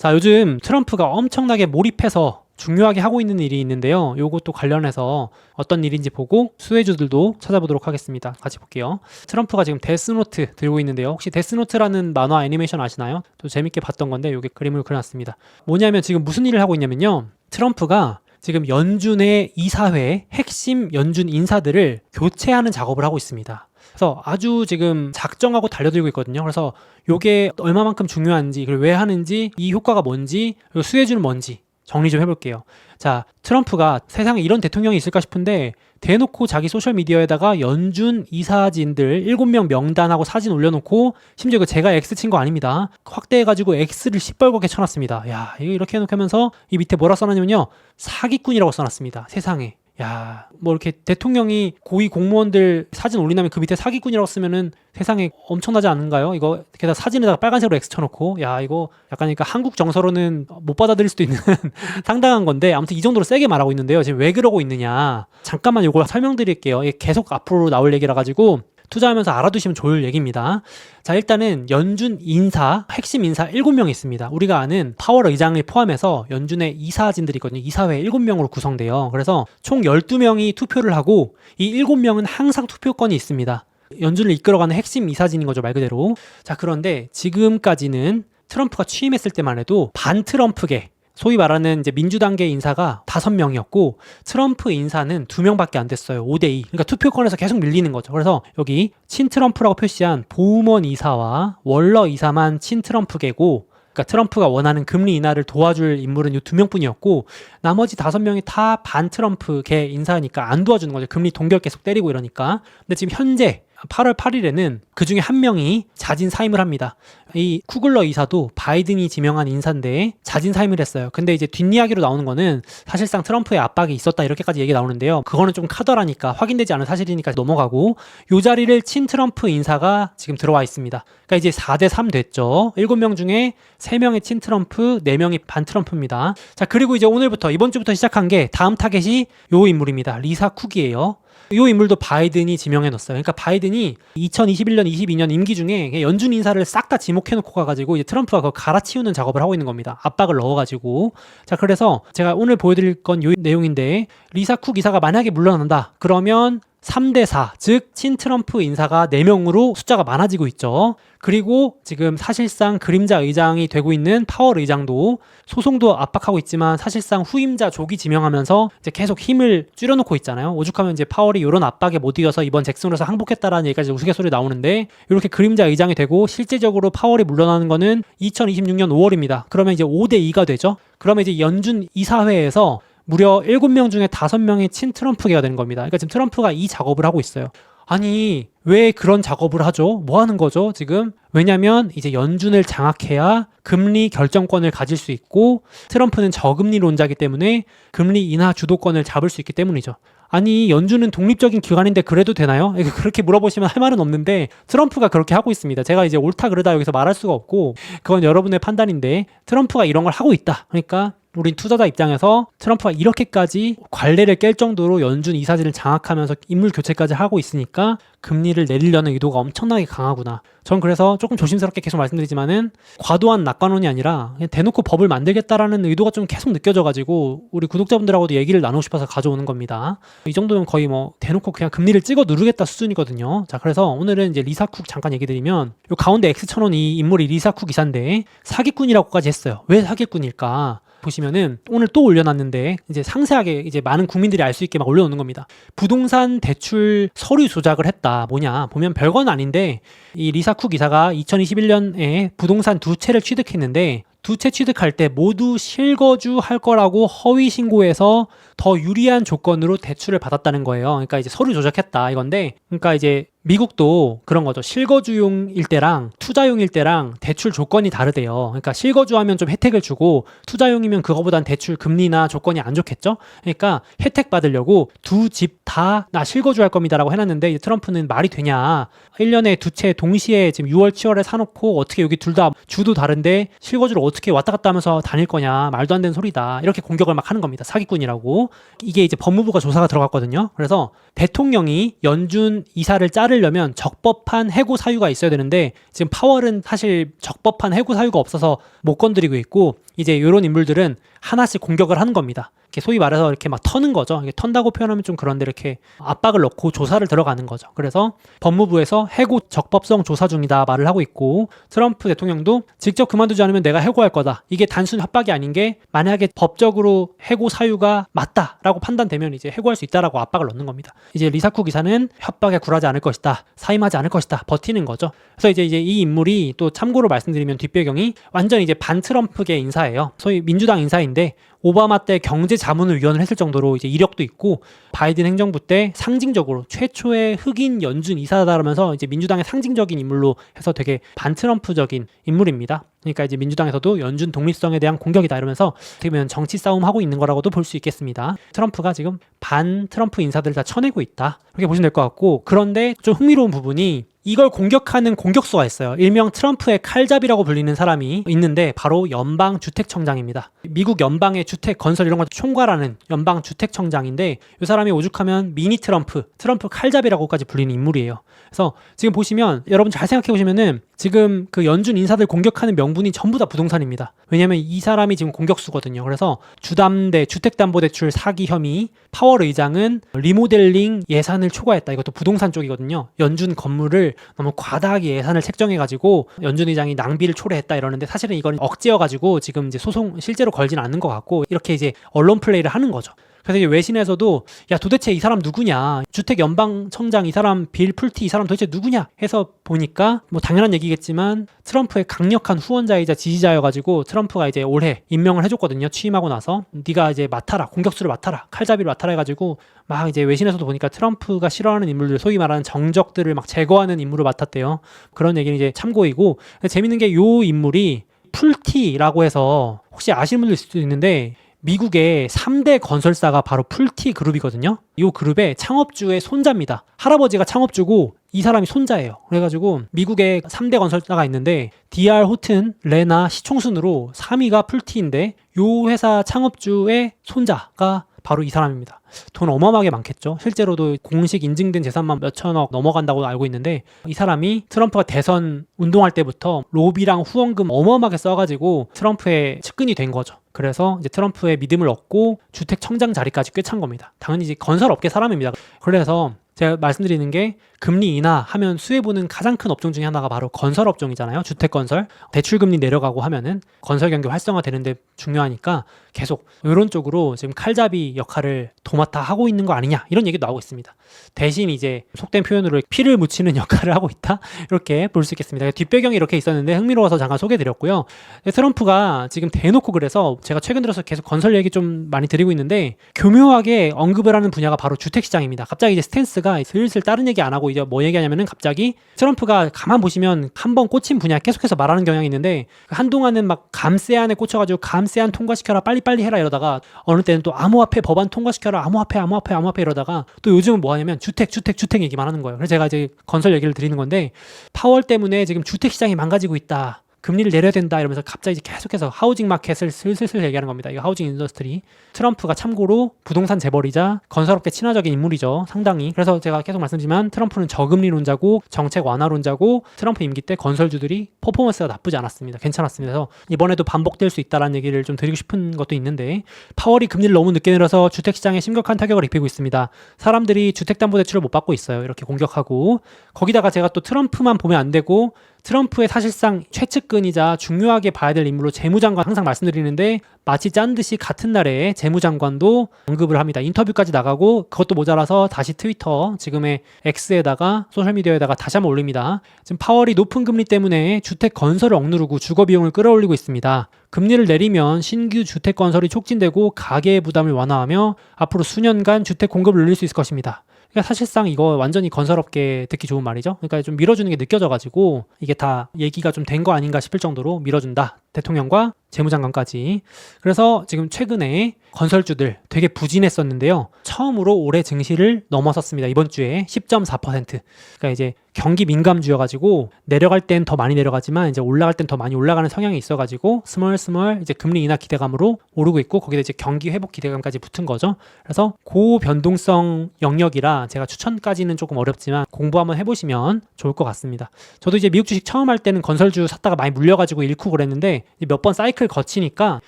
자, 요즘 트럼프가 엄청나게 몰입해서 중요하게 하고 있는 일이 있는데요. 요것도 관련해서 어떤 일인지 보고 수혜주들도 찾아보도록 하겠습니다. 같이 볼게요. 트럼프가 지금 데스노트 들고 있는데요. 혹시 데스노트라는 만화 애니메이션 아시나요? 또 재밌게 봤던 건데 요게 그림을 그려놨습니다. 뭐냐면 지금 무슨 일을 하고 있냐면요. 트럼프가 지금 연준의 이사회 핵심 연준 인사들을 교체하는 작업을 하고 있습니다. 그래서 아주 지금 작정하고 달려들고 있거든요. 그래서 요게 얼마만큼 중요한지, 그리고 왜 하는지, 이 효과가 뭔지, 그리고 수혜주는 뭔지 정리 좀 해볼게요. 자, 트럼프가 세상에 이런 대통령이 있을까 싶은데 대놓고 자기 소셜미디어에다가 연준 이사진들 7명 명단하고 사진 올려놓고 심지어 그 제가 X 친 거 아닙니다. 확대해가지고 X를 시뻘겋게 쳐놨습니다. 야, 이렇게 해놓고 하면서 이 밑에 뭐라 써놨냐면요. 사기꾼이라고 써놨습니다. 세상에. 야, 뭐 이렇게 대통령이 고위 공무원들 사진 올리냐면 그 밑에 사기꾼이라고 쓰면은 세상에 엄청나지 않은가요? 이거 게다가 사진에다가 빨간색으로 X 쳐놓고 야 이거 약간 그러니까 한국 정서로는 못 받아들일 수도 있는 상당한 건데 아무튼 이 정도로 세게 말하고 있는데요. 지금 왜 그러고 있느냐? 잠깐만 이걸 설명드릴게요. 계속 앞으로 나올 얘기라 가지고 투자하면서 알아두시면 좋을 얘기입니다. 자, 일단은 연준 인사, 핵심 인사 7명 있습니다. 우리가 아는 파월 의장을 포함해서 연준의 이사진들이 있거든요. 이사회 7명으로 구성돼요. 그래서 총 12명이 투표를 하고 이 7명은 항상 투표권이 있습니다. 연준을 이끌어가는 핵심 이사진인 거죠, 말 그대로. 자, 그런데 지금까지는 트럼프가 취임했을 때만 해도 반 트럼프계, 소위 말하는 이제 민주당계 인사가 다섯 명이었고 트럼프 인사는 두 명밖에 안 됐어요. 5대 2. 그러니까 투표권에서 계속 밀리는 거죠. 그래서 여기 친트럼프라고 표시한 보우먼 이사와 월러 이사만 친트럼프계고 그러니까 트럼프가 원하는 금리 인하를 도와줄 인물은 이 두 명뿐이었고 나머지 다섯 명이 다 반 트럼프계 인사니까 안 도와주는 거죠. 금리 동결 계속 때리고 이러니까. 근데 지금 현재 8월 8일에는 그 중에 한 명이 자진 사임을 합니다. 이 쿠글러 이사도 바이든이 지명한 인사인데 자진 사임을 했어요. 근데 이제 뒷이야기로 나오는 거는 사실상 트럼프의 압박이 있었다 이렇게까지 얘기 나오는데요. 그거는 좀 카더라니까 확인되지 않은 사실이니까 넘어가고 요 자리를 친 트럼프 인사가 지금 들어와 있습니다. 그러니까 이제 4대 3 됐죠. 7명 중에 3명이 친 트럼프, 4명이 반 트럼프입니다. 자, 그리고 이제 오늘부터 이번 주부터 시작한 게 다음 타겟이 요 인물입니다. 리사 쿡이에요. 이 인물도 바이든이 지명해 놨어요. 그러니까 바이든이 2021년, 22년 임기 중에 연준 인사를 싹 다 지목해 놓고 가가지고 이제 트럼프가 그거 갈아치우는 작업을 하고 있는 겁니다. 압박을 넣어가지고. 자, 그래서 제가 오늘 보여드릴 건 요 내용인데 리사 쿡 이사가 만약에 물러난다. 그러면 3대 4, 즉 친트럼프 인사가 4명으로 숫자가 많아지고 있죠. 그리고 지금 사실상 그림자 의장이 되고 있는 파월 의장도 소송도 압박하고 있지만 사실상 후임자 조기 지명하면서 이제 계속 힘을 줄여놓고 있잖아요. 오죽하면 이제 파월이 이런 압박에 못 이겨서 이번 잭슨으로서 항복했다라는 얘기까지 우스갯소리 나오는데 이렇게 그림자 의장이 되고 실제적으로 파월이 물러나는 거는 2026년 5월입니다. 그러면 이제 5대 2가 되죠. 그러면 이제 연준 이사회에서 무려 7명 중에 5명이 친 트럼프계가 되는 겁니다. 그러니까 지금 트럼프가 이 작업을 하고 있어요. 아니, 왜 그런 작업을 하죠? 뭐 하는 거죠, 지금? 왜냐면 이제 연준을 장악해야 금리 결정권을 가질 수 있고 트럼프는 저금리론자기 때문에 금리 인하 주도권을 잡을 수 있기 때문이죠. 아니 연준은 독립적인 기관인데 그래도 되나요? 그렇게 물어보시면 할 말은 없는데 트럼프가 그렇게 하고 있습니다. 제가 이제 옳다 그르다 여기서 말할 수가 없고 그건 여러분의 판단인데 트럼프가 이런 걸 하고 있다. 그러니까 우린 투자자 입장에서 트럼프가 이렇게까지 관례를 깰 정도로 연준 이사진을 장악하면서 인물 교체까지 하고 있으니까 금리를 내리려는 의도가 엄청나게 강하구나. 전 그래서 조금 조심스럽게 계속 말씀드리지만은 과도한 낙관론이 아니라 그냥 대놓고 법을 만들겠다라는 의도가 좀 계속 느껴져가지고 우리 구독자분들하고도 얘기를 나누고 싶어서 가져오는 겁니다. 이 정도면 거의 뭐 대놓고 그냥 금리를 찍어 누르겠다 수준이거든요. 자, 그래서 오늘은 이제 리사 쿡 잠깐 얘기 드리면 요 가운데 X 천원 이 인물이 리사 쿡 이사인데 사기꾼이라고까지 했어요. 왜 사기꾼일까? 보시면은 오늘 또 올려놨는데 이제 상세하게 이제 많은 국민들이 알 수 있게 막 올려놓는 겁니다. 부동산 대출 서류 조작을 했다. 뭐냐 보면 별건 아닌데 이 리사 쿡 이사가 2021년에 부동산 두 채를 취득했는데 두채 취득할 때 모두 실거주 할 거라고 허위 신고해서 더 유리한 조건으로 대출을 받았다는 거예요. 그러니까 이제 서류 조작했다 이건데, 그러니까 이제 미국도 그런 거죠. 실거주용일 때랑 투자용일 때랑 대출 조건이 다르대요. 그러니까 실거주하면 좀 혜택을 주고 투자용이면 그거보단 대출 금리나 조건이 안 좋겠죠. 그러니까 혜택 받으려고 두 집 다 나 실거주할 겁니다라고 해놨는데 트럼프는 말이 되냐? 1년에 두 채 동시에 지금 6월, 7월에 사놓고 어떻게 여기 둘 다 주도 다른데 실거주를 어떻게 왔다 갔다 하면서 다닐 거냐? 말도 안 되는 소리다. 이렇게 공격을 막 하는 겁니다. 사기꾼이라고. 이게 이제 법무부가 조사가 들어갔거든요. 그래서 대통령이 연준 이사를 자르려면 적법한 해고 사유가 있어야 되는데 지금 파월은 사실 적법한 해고 사유가 없어서 못 건드리고 있고 이제 이런 인물들은 하나씩 공격을 하는 겁니다. 이렇게 소위 말해서 이렇게 막 터는 거죠. 이게 턴다고 표현하면 좀 그런데 이렇게 압박을 넣고 조사를 들어가는 거죠. 그래서 법무부에서 해고 적법성 조사 중이다 말을 하고 있고 트럼프 대통령도 직접 그만두지 않으면 내가 해고할 거다. 이게 단순 협박이 아닌 게 만약에 법적으로 해고 사유가 맞다라고 판단되면 이제 해고할 수 있다라고 압박을 넣는 겁니다. 이제 리사쿠 기사는 협박에 굴하지 않을 것이다. 사임하지 않을 것이다. 버티는 거죠. 그래서 이제 이제 이 인물이 또 참고로 말씀드리면 뒷배경이 완전 이제 반 트럼프계 인사예요. 소위 민주당 인사인데 오바마 때 경제 자문을 위원을 했을 정도로 이제 이력도 있고 바이든 행정부 때 상징적으로 최초의 흑인 연준 이사다라면서 이제 민주당의 상징적인 인물로 해서 되게 반트럼프적인 인물입니다. 그러니까 이제 민주당에서도 연준 독립성에 대한 공격이다 이러면서 어떻게 보면 정치 싸움 하고 있는 거라고도 볼 수 있겠습니다. 트럼프가 지금 반 트럼프 인사들을 다 쳐내고 있다. 그렇게 보시면 될 것 같고 그런데 좀 흥미로운 부분이 이걸 공격하는 공격수가 있어요. 일명 트럼프의 칼잡이라고 불리는 사람이 있는데 바로 연방 주택청장입니다. 미국 연방의 주택 건설 이런 걸 총괄하는 연방 주택청장인데 이 사람이 오죽하면 미니 트럼프, 트럼프 칼잡이라고까지 불리는 인물이에요. 그래서 지금 보시면 여러분 잘 생각해 보시면은 지금 그 연준 인사들 공격하는 명분이 전부 다 부동산입니다. 왜냐하면 이 사람이 지금 공격수거든요. 그래서 주담대 주택담보대출 사기 혐의, 파월 의장은 리모델링 예산을 초과했다. 이것도 부동산 쪽이거든요. 연준 건물을 너무 과다하게 예산을 책정해가지고 연준 의장이 낭비를 초래했다 이러는데 사실은 이건 억지여가지고 지금 이제 소송 실제로 걸진 않는 것 같고 이렇게 이제 언론 플레이를 하는 거죠. 그래서 외신에서도 야 도대체 이 사람 누구냐? 주택 연방청장 이 사람 빌 풀티 이 사람 도대체 누구냐? 해서 보니까 뭐 당연한 얘기겠지만 트럼프의 강력한 후원자이자 지지자여가지고 트럼프가 이제 올해 임명을 해줬거든요 취임하고 나서 네가 이제 맡아라 공격수를 맡아라 칼잡이를 맡아라. 해가지고 막 이제 외신에서도 보니까 트럼프가 싫어하는 인물들 소위 말하는 정적들을 막 제거하는 인물을 맡았대요. 그런 얘기는 이제 참고이고. 재밌는 게 요 인물이 풀티라고 해서 혹시 아시는 분들 있을 수도 있는데 미국의 3대 건설사가 바로 풀티 그룹이거든요. 이 그룹의 창업주의 손자입니다. 할아버지가 창업주고 이 사람이 손자예요. 그래가지고 미국의 3대 건설사가 있는데 DR 호튼, 레나, 시총순으로 3위가 풀티인데 이 회사 창업주의 손자가 바로 이 사람입니다. 돈 어마어마하게 많겠죠. 실제로도 공식 인증된 재산만 몇천억 넘어간다고 알고 있는데 이 사람이 트럼프가 대선 운동할 때부터 로비랑 후원금 어마어마하게 써가지고 트럼프의 측근이 된 거죠. 그래서 이제 트럼프의 믿음을 얻고 주택 청장 자리까지 꿰찬 겁니다. 당연히 이제 건설업계 사람입니다. 그래서 제가 말씀드리는 게 금리 인하 하면 수혜 보는 가장 큰 업종 중에 하나가 바로 건설 업종이잖아요. 주택 건설. 대출 금리 내려가고 하면은 건설 경기 활성화 되는데 중요하니까 계속 이런 쪽으로 지금 칼잡이 역할을 도맡아 하고 있는 거 아니냐 이런 얘기도 나오고 있습니다. 대신 이제 속된 표현으로 피를 묻히는 역할을 하고 있다 이렇게 볼 수 있겠습니다. 뒷배경이 이렇게 있었는데 흥미로워서 잠깐 소개드렸고요. 트럼프가 지금 대놓고 그래서 제가 최근 들어서 계속 건설 얘기 좀 많이 드리고 있는데 교묘하게 언급을 하는 분야가 바로 주택 시장입니다. 갑자기 이제 스탠스가 슬슬 다른 얘기 안 하고 이제 뭐 얘기하냐면은 갑자기 트럼프가 가만 보시면 한 번 꽂힌 분야 계속해서 말하는 경향이 있는데 한동안은 막 감세안에 꽂혀가지고 감세안 통과시켜라 빨리빨리 해라 이러다가 어느 때는 또 암호화폐 법안 통과시켜라 암호화폐 암호화폐 암호화폐 이러다가 또 요즘은 뭐 하냐면 주택 주택 주택 얘기만 하는 거예요. 그래서 제가 이제 건설 얘기를 드리는 건데 파월 때문에 지금 주택 시장이 망가지고 있다. 금리를 내려야 된다 이러면서 갑자기 계속해서 하우징 마켓을 슬슬슬 얘기하는 겁니다. 이거 하우징 인더스트리. 트럼프가 참고로 부동산 재벌이자 건설업계 친화적인 인물이죠. 상당히. 그래서 제가 계속 말씀드리지만 트럼프는 저금리론자고 정책 완화론자고 트럼프 임기 때 건설주들이 퍼포먼스가 나쁘지 않았습니다. 괜찮았습니다. 그래서 이번에도 반복될 수 있다라는 얘기를 좀 드리고 싶은 것도 있는데 파월이 금리를 너무 늦게 내려서 주택 시장에 심각한 타격을 입히고 있습니다. 사람들이 주택담보대출을 못 받고 있어요. 이렇게 공격하고 거기다가 제가 또 트럼프만 보면 안 되고 트럼프의 사실상 최측근이자 중요하게 봐야 될 인물로 재무장관 항상 말씀드리는데 마치 짠 듯이 같은 날에 재무장관도 언급을 합니다. 인터뷰까지 나가고 그것도 모자라서 다시 트위터 지금의 X에다가 소셜미디어에다가 다시 한번 올립니다. 지금 파월이 높은 금리 때문에 주택 건설을 억누르고 주거 비용을 끌어올리고 있습니다. 금리를 내리면 신규 주택 건설이 촉진되고 가계의 부담을 완화하며 앞으로 수년간 주택 공급을 늘릴 수 있을 것입니다. 그러니까 사실상 이거 완전히 건설업계 듣기 좋은 말이죠. 그러니까 좀 밀어주는 게 느껴져가지고 이게 다 얘기가 좀 된 거 아닌가 싶을 정도로 밀어준다. 대통령과 재무장관까지. 그래서 지금 최근에 건설주들 되게 부진했었는데요. 처음으로 올해 증시를 넘어섰습니다. 이번 주에 10.4%. 그러니까 이제 경기 민감주여가지고 내려갈 땐 더 많이 내려가지만 이제 올라갈 땐 더 많이 올라가는 성향이 있어가지고 스멀스멀 이제 금리 인하 기대감으로 오르고 있고 거기다 이제 경기 회복 기대감까지 붙은 거죠. 그래서 고 변동성 영역이라 제가 추천까지는 조금 어렵지만 공부 한번 해보시면 좋을 것 같습니다. 저도 이제 미국 주식 처음 할 때는 건설주 샀다가 많이 물려가지고 잃고 그랬는데 몇 번 사이클 사이클 거치니까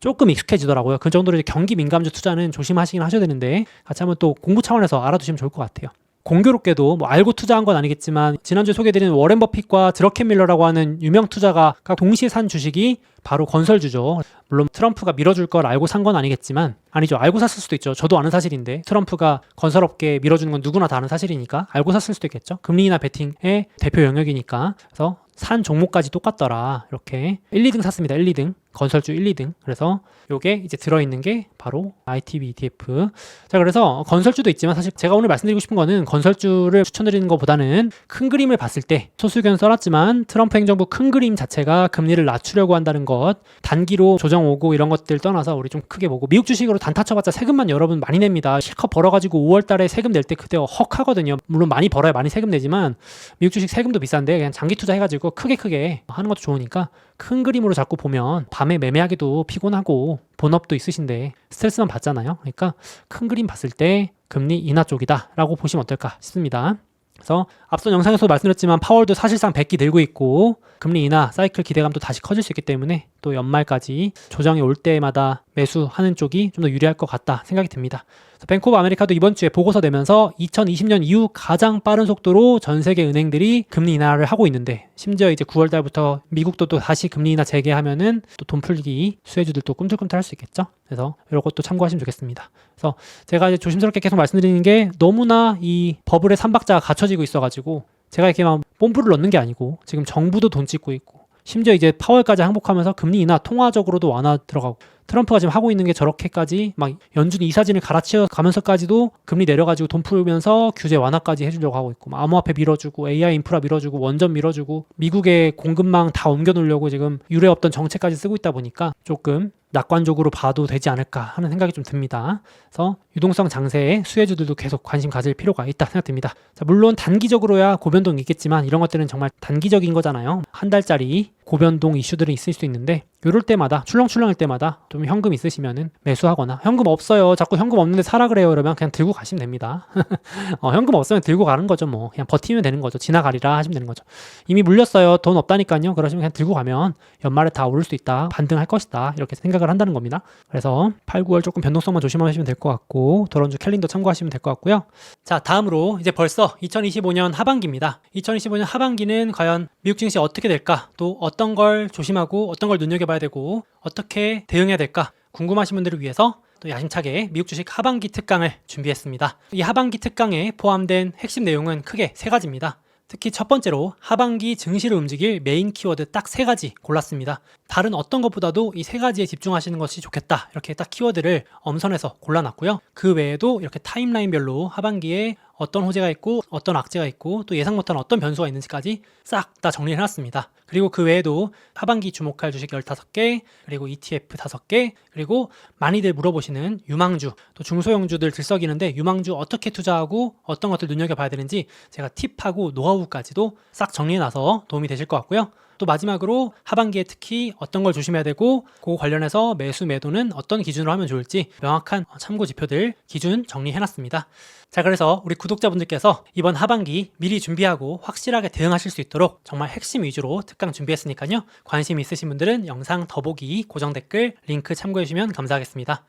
조금 익숙해지더라고요. 그 정도로 이제 경기 민감주 투자는 조심하시긴 하셔야 되는데 같이 한번 또 공부 차원에서 알아두시면 좋을 것 같아요. 공교롭게도 뭐 알고 투자한 건 아니겠지만 지난주에 소개드린 워렌 버핏과 드러켄 밀러라고 하는 유명 투자가가 동시에 산 주식이 바로 건설주죠. 물론 트럼프가 밀어줄 걸 알고 산 건 아니겠지만 아니죠. 알고 샀을 수도 있죠. 저도 아는 사실인데 트럼프가 건설업계에 밀어주는 건 누구나 다 아는 사실이니까 알고 샀을 수도 있겠죠. 금리 인하 베팅의 대표 영역이니까 그래서 산 종목까지 똑같더라. 이렇게 1, 2등 샀습니다. 1, 2등. 건설주 1, 2등. 그래서 요게 이제 들어있는 게 바로 ITB ETF. 자, 그래서 건설주도 있지만 사실 제가 오늘 말씀드리고 싶은 거는 건설주를 추천드리는 것보다는 큰 그림을 봤을 때 소수견 써놨지만 트럼프 행정부 큰 그림 자체가 금리를 낮추려고 한다는 것, 단기로 조정 오고 이런 것들 떠나서 우리 좀 크게 보고 미국 주식으로 단타 쳐봤자 세금만 여러분 많이 냅니다. 실컷 벌어가지고 5월 달에 세금 낼 때 그때 헉 하거든요. 물론 많이 벌어야 많이 세금 내지만 미국 주식 세금도 비싼데 그냥 장기 투자해가지고 크게 크게 하는 것도 좋으니까 큰 그림으로 자꾸 보면 밤에 매매하기도 피곤하고 본업도 있으신데 스트레스만 받잖아요. 그러니까 큰 그림 봤을 때 금리 인하 쪽이다라고 보시면 어떨까 싶습니다. 그래서 앞선 영상에서 말씀드렸지만 파월도 사실상 100기 늘고 있고 금리 인하 사이클 기대감도 다시 커질 수 있기 때문에 또 연말까지 조정이 올 때마다 매수하는 쪽이 좀 더 유리할 것 같다 생각이 듭니다. 뱅크 오브 아메리카도 이번 주에 보고서 내면서 2020년 이후 가장 빠른 속도로 전 세계 은행들이 금리 인하를 하고 있는데 심지어 이제 9월 달부터 미국도 또 다시 금리 인하 재개하면은 또 돈 풀기 수혜주들도 꿈틀꿈틀 할 수 있겠죠. 그래서 이런 것도 참고하시면 좋겠습니다. 그래서 제가 이제 조심스럽게 계속 말씀드리는 게 너무나 이 버블의 삼박자가 갖춰지고 있어가지고 제가 이렇게 막 뽐뿌를 넣는 게 아니고 지금 정부도 돈 찍고 있고 심지어 이제 파월까지 항복하면서 금리 인하 통화적으로도 완화 들어가고 트럼프가 지금 하고 있는 게 저렇게까지 막 연준 이사진을 갈아치워 가면서까지도 금리 내려가지고 돈 풀면서 규제 완화까지 해주려고 하고 있고 막 암호화폐 밀어주고 AI 인프라 밀어주고 원전 밀어주고 미국의 공급망 다 옮겨놓으려고 지금 유례 없던 정책까지 쓰고 있다 보니까 조금 낙관적으로 봐도 되지 않을까 하는 생각이 좀 듭니다. 그래서 유동성 장세에 수혜주들도 계속 관심 가질 필요가 있다 생각됩니다. 자, 물론 단기적으로야 고변동이 있겠지만 이런 것들은 정말 단기적인 거잖아요. 한 달짜리 고변동 이슈들은 있을 수 있는데 이럴 때마다 출렁출렁할 때마다 좀 현금 있으시면은 매수하거나 현금 없어요. 자꾸 현금 없는데 사라 그래요. 그러면 그냥 들고 가시면 됩니다. 어, 현금 없으면 들고 가는 거죠. 뭐 그냥 버티면 되는 거죠. 지나가리라 하시면 되는 거죠. 이미 물렸어요. 돈 없다니까요. 그러시면 그냥 들고 가면 연말에 다 오를 수 있다. 반등할 것이다. 이렇게 생각 을 한다는 겁니다. 그래서 8, 9월 조금 변동성만 조심하시면 될 것 같고 도런주 캘린더 참고하시면 될 것 같고요. 자 다음으로 이제 벌써 2025년 하반기입니다. 2025년 하반기는 과연 미국 증시 어떻게 될까? 또 어떤 걸 조심하고 어떤 걸 눈여겨봐야 되고 어떻게 대응해야 될까? 궁금하신 분들을 위해서 또 야심차게 미국 주식 하반기 특강을 준비했습니다. 이 하반기 특강에 포함된 핵심 내용은 크게 세 가지입니다. 특히 첫 번째로 하반기 증시를 움직일 메인 키워드 딱 세 가지 골랐습니다. 다른 어떤 것보다도 이 세 가지에 집중하시는 것이 좋겠다. 이렇게 딱 키워드를 엄선해서 골라놨고요. 그 외에도 이렇게 타임라인별로 하반기에 어떤 호재가 있고 어떤 악재가 있고 또 예상 못한 어떤 변수가 있는지까지 싹 다 정리를 해놨습니다. 그리고 그 외에도 하반기 주목할 주식 15개, 그리고 ETF 5개, 그리고 많이들 물어보시는 유망주, 또 중소형주들 들썩이는데 유망주 어떻게 투자하고 어떤 것들 눈여겨봐야 되는지 제가 팁하고 노하우까지도 싹 정리해놔서 도움이 되실 것 같고요. 또 마지막으로 하반기에 특히 어떤 걸 조심해야 되고 그 관련해서 매수 매도는 어떤 기준으로 하면 좋을지 명확한 참고 지표들 기준 정리해놨습니다. 자 그래서 우리 구독자분들께서 이번 하반기 미리 준비하고 확실하게 대응하실 수 있도록 정말 핵심 위주로 특강 준비했으니까요. 관심 있으신 분들은 영상 더보기 고정 댓글 링크 참고해 주시면 감사하겠습니다.